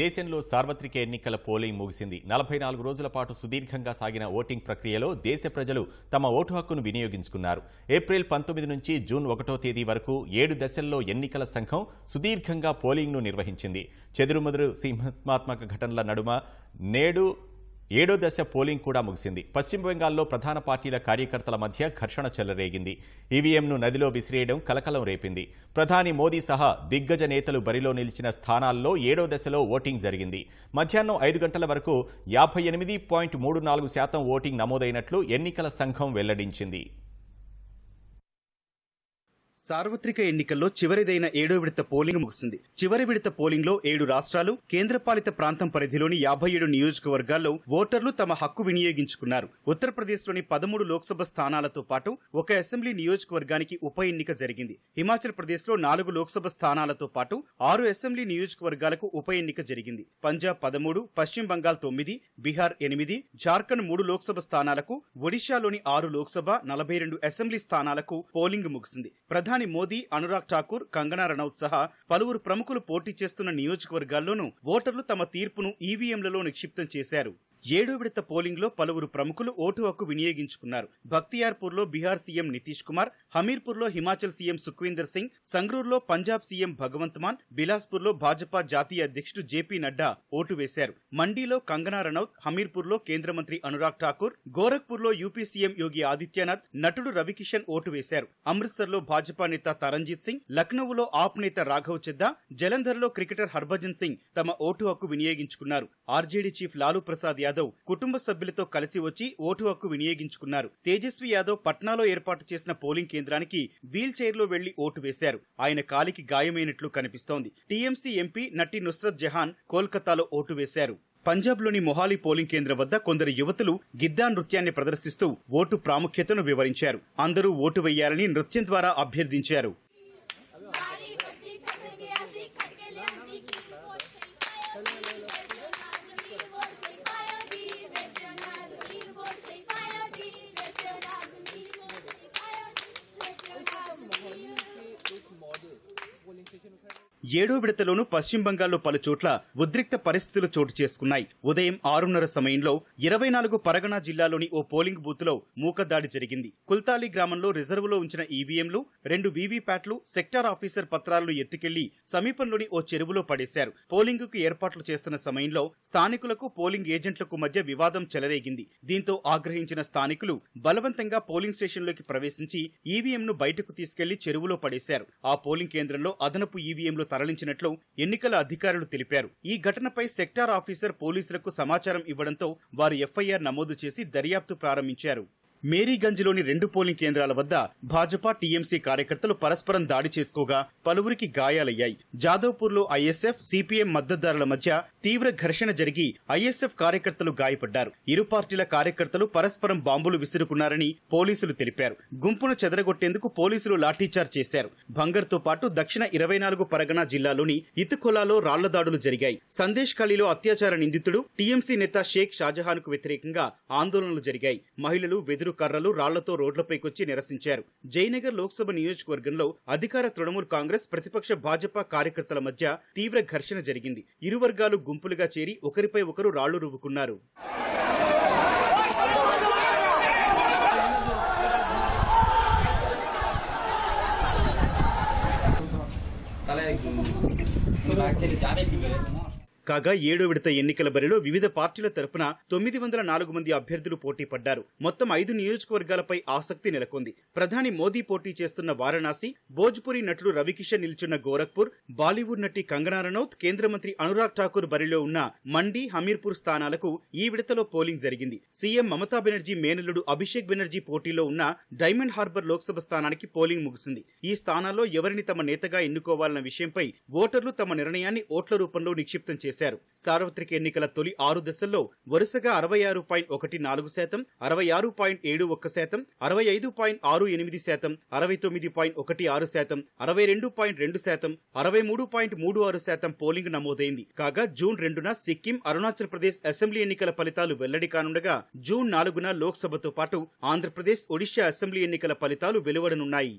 దేశంలో సార్వత్రిక ఎన్నికల పోలింగ్ ముగిసింది. నలభై నాలుగు రోజుల పాటు సుదీర్ఘంగా సాగిన ఓటింగ్ ప్రక్రియలో దేశ ప్రజలు తమ ఓటు హక్కును వినియోగించుకున్నారు. ఏప్రిల్ పంతొమ్మిది నుంచి జూన్ ఒకటో తేదీ వరకు ఏడు దశల్లో ఎన్నికల సంఘం సుదీర్ఘంగా పోలింగ్ను నిర్వహించింది. చెదురుమదురు సింహాత్మక ఘటనల నడుమ నేడు ఏడో దశ పోలింగ్ కూడా ముగిసింది. పశ్చిమ బెంగాల్లో ప్రధాన పార్టీల కార్యకర్తల మధ్య ఘర్షణ చెలరేగింది. ఈవీఎంను నదిలో విసిరేయడం కలకలం రేపింది. ప్రధాని మోదీ సహా దిగ్గజ నేతలు బరిలో నిలిచిన స్థానాల్లో ఏడో దశలో ఓటింగ్ జరిగింది. మధ్యాహ్నం ఐదు గంటల వరకు యాభై ఎనిమిది పాయింట్ మూడు నాలుగు శాతం ఓటింగ్ నమోదైనట్లు ఎన్నికల సంఘం వెల్లడించింది. సార్వత్రిక ఎన్నికల్లో చివరిదైన ఏడో విడత పోలింగ్ ముగిసింది. చివరి విడత పోలింగ్లో ఏడు రాష్ట్రాలు కేంద్రపాలిత ప్రాంతం పరిధిలోని యాభై ఏడు నియోజకవర్గాల్లో ఓటర్లు తమ హక్కు వినియోగించుకున్నారు. ఉత్తరప్రదేశ్లోని పదమూడు లోక్సభ స్థానాలతో పాటు ఒక అసెంబ్లీ నియోజకవర్గానికి ఉప ఎన్నిక జరిగింది. హిమాచల్ ప్రదేశ్లో నాలుగు లోక్సభ స్థానాలతో పాటు ఆరు అసెంబ్లీ నియోజకవర్గాలకు ఉప ఎన్నిక జరిగింది. పంజాబ్ పదమూడు పశ్చిమ బంగాల్ తొమ్మిది బీహార్ ఎనిమిది జార్ఖండ్ మూడు లోక్సభ స్థానాలకు ఒడిశాలోని ఆరు లోక్సభ నలభై రెండు అసెంబ్లీ స్థానాలకు పోలింగ్ ముగిసింది. ప్రధాని మోదీ అనురాగ్ ఠాకూర్ కంగనా రనౌత్ సహా పలువురు ప్రముఖులు పోటీ చేస్తున్న నియోజకవర్గాల్లోనూ ఓటర్లు తమ తీర్పును ఈవీఎంలలో నిక్షిప్తం చేశారు. ఏడో విడత పోలింగ్లో పలువురు ప్రముఖులు ఓటు హక్కు వినియోగించుకున్నారు. భక్తియార్పూర్లో బీహార్ సీఎం నితీష్ కుమార్ హమీర్పూర్లో హిమాచల్ సీఎం సుఖ్వీందర్ సింగ్ సంగ్రూర్లో పంజాబ్ సీఎం భగవంత్ మాన్ బిలాస్పూర్లో భాజపా జాతీయ అధ్యక్షుడు జేపీ నడ్డా ఓటు వేశారు. మండీలో కంగనా రనౌత్ హమీర్పూర్లో కేంద్ర మంత్రి అనురాగ్ ఠాకూర్ గోరఖ్పూర్లో యూపీ సీఎం యోగి ఆదిత్యనాథ్ నటుడు రవికిషన్ ఓటు వేశారు. అమృత్సర్లో భాజపా నేత తరంజిత్ సింగ్ లక్నోలో ఆప్ నేత రాఘవ్ చెద్దా జలంధర్లో క్రికెటర్ హర్భజన్ సింగ్ తమ ఓటు హక్కు వినియోగించుకున్నారు. ఆర్జేడీ చీఫ్ లాలూ ప్రసాద్ యాదవ్ కుటుంబ సభ్యులతో కలిసి వచ్చి ఓటు హక్కు వినియోగించుకున్నారు. తేజస్వి యాదవ్ పట్నాలో ఏర్పాటు చేసిన పోలింగ్ కేంద్రానికి వీల్ చైర్లో వెళ్ళి ఓటు వేశారు. ఆయన కాలికి గాయమైనట్లు కనిపిస్తోంది. టీఎంసీ ఎంపీ నటి నుస్రత్ జహాన్ కోల్కతాలో ఓటు వేశారు. పంజాబ్లోని మొహాలీ పోలింగ్ కేంద్రం వద్ద కొందరు యువతులు గిద్దా నృత్యాన్ని ప్రదర్శిస్తూ ఓటు ప్రాముఖ్యతను వివరించారు. అందరూ ఓటు వేయాలని నృత్యం ద్వారా అభ్యర్థించారు. ఏడో విడతలోనూ పశ్చిమ బంగాల్లో పలు చోట్ల ఉద్రిక్త పరిస్థితులు చోటు చేసుకున్నాయి. ఉదయం ఆరున్నర సమయంలో ఇరవై నాలుగు పరగణ జిల్లాలోని ఓ పోలింగ్ బూత్లో మూకదాడి జరిగింది. కుల్తాలి గ్రామంలో రిజర్వులో ఉంచిన ఈవీఎంలు రెండు వీవీప్యాట్లు సెక్టార్ ఆఫీసర్ పత్రాలను ఎత్తుకెళ్ళి సమీపంలోని ఓ చెరువులో పడేశారు. పోలింగుకు ఏర్పాట్లు చేస్తున్న సమయంలో స్థానికులకు పోలింగ్ ఏజెంట్లకు మధ్య వివాదం చెలరేగింది. దీంతో ఆగ్రహించిన స్థానికులు బలవంతంగా పోలింగ్ స్టేషన్లోకి ప్రవేశించి ఈవీఎంను బయటకు తీసుకెళ్ళి చెరువులో పడేశారు. ఆ పోలింగ్ కేంద్రంలో అదనపు ఈవీఎంలు తరలించినట్లు ఎన్నికల అధికారులు తెలిపారు. ఈ ఘటనపై సెక్టార్ ఆఫీసర్ పోలీసులకు సమాచారం ఇవ్వడంతో వారు ఎఫ్ఐఆర్ నమోదు చేసి దర్యాప్తు ప్రారంభించారు. మేరీగంజ్లోని రెండు పోలింగ్ కేంద్రాల వద్ద భాజపా టీఎంసీ కార్యకర్తలు పరస్పరం దాడి చేసుకోగా పలువురికి గాయాలయ్యాయి. జాదవ్పూర్లో ఐఎస్ఎఫ్ సిపిఎం మద్దతుదారుల మధ్య తీవ్ర ఘర్షణ జరిగి ఐఎస్ఎఫ్ కార్యకర్తలు గాయపడ్డారు. ఇరు పార్టీల కార్యకర్తలు పరస్పరం బాంబులు విసురుకున్నారని పోలీసులు తెలిపారు. గుంపును చెదరగొట్టేందుకు పోలీసులు లాఠీచార్జ్ చేశారు. భంగర్తో పాటు దక్షిణ ఇరవై నాలుగు పరగనా జిల్లాలోని ఇతుకొలాలో రాళ్ళ దాడులు జరిగాయి. సందేశ్ ఖలీలో అత్యాచార నిందితుడు టీఎంసీ నేత షేక్ షాజహాన్కు వ్యతిరేకంగా ఆందోళనలు జరిగాయి. మహిళలు వెదురు ఎదురు కర్రలు రాళ్ళతో రోడ్లపైకొచ్చి నిరసించారు. జయనగర్ లోక్సభ నియోజకవర్గంలో అధికార తృణమూల్ కాంగ్రెస్ ప్రతిపక్ష భాజపా కార్యకర్తల మధ్య తీవ్ర ఘర్షణ జరిగింది. ఇరు వర్గాలు గుంపులుగా చేరి ఒకరిపై ఒకరు రాళ్ళు రువ్వుకున్నారు. యాక్చువల్లీ చాలా ఎక్కువ కాగా ఏడో విడత ఎన్నికల బరిలో వివిధ పార్టీల తరపున తొమ్మిది వందల నాలుగు మంది అభ్యర్థులు పోటీ పడ్డారు. మొత్తం ఐదు నియోజకవర్గాలపై ఆసక్తి నెలకొంది. ప్రధాని మోదీ పోటీ చేస్తున్న వారణాసి భోజ్పురి నటుడు రవికిషన్ నిల్చున్న గోరఖ్పూర్ బాలీవుడ్ నటి కంగనా రనౌత్ కేంద్ర మంత్రి అనురాగ్ ఠాకూర్ బరిలో ఉన్న మండి హమీర్పూర్ స్థానాలకు ఈ విడతలో పోలింగ్ జరిగింది. సీఎం మమతా బెనర్జీ మేనల్లుడు అభిషేక్ బెనర్జీ పోటీలో ఉన్న డైమండ్ హార్బర్ లోక్సభ స్థానానికి పోలింగ్ ముగిసింది ఈ స్థానాల్లో ఎవరిని తమ నేతగా ఎన్నుకోవాలన్న విషయంపై ఓటర్లు తమ నిర్ణయాన్ని ఓట్ల రూపంలో నిక్షిప్తం చేశారు. చేశారు. సార్వత్రిక ఎన్నికల తొలి ఆరు దశల్లో వరుసగా అరవై ఆరు పాయింట్ ఒకటి నాలుగు శాతం అరవై ఆరు పాయింట్ ఏడు ఒక్క శాతం అరవై ఐదు పాయింట్ ఆరు ఎనిమిది శాతం అరవై తొమ్మిది పాయింట్ ఒకటి ఆరు శాతం అరవై రెండు పాయింట్ రెండు శాతం అరవై మూడు పాయింట్ మూడు ఆరు శాతం పోలింగ్ నమోదైంది. కాగా జూన్ రెండున సిక్కిం అరుణాచల్ ప్రదేశ్ అసెంబ్లీ ఎన్నికల ఫలితాలు వెల్లడి కానుండగా జూన్ నాలుగున లోక్సభతో పాటు ఆంధ్రప్రదేశ్ ఒడిశా అసెంబ్లీ ఎన్నికల ఫలితాలు వెలువడనున్నాయి.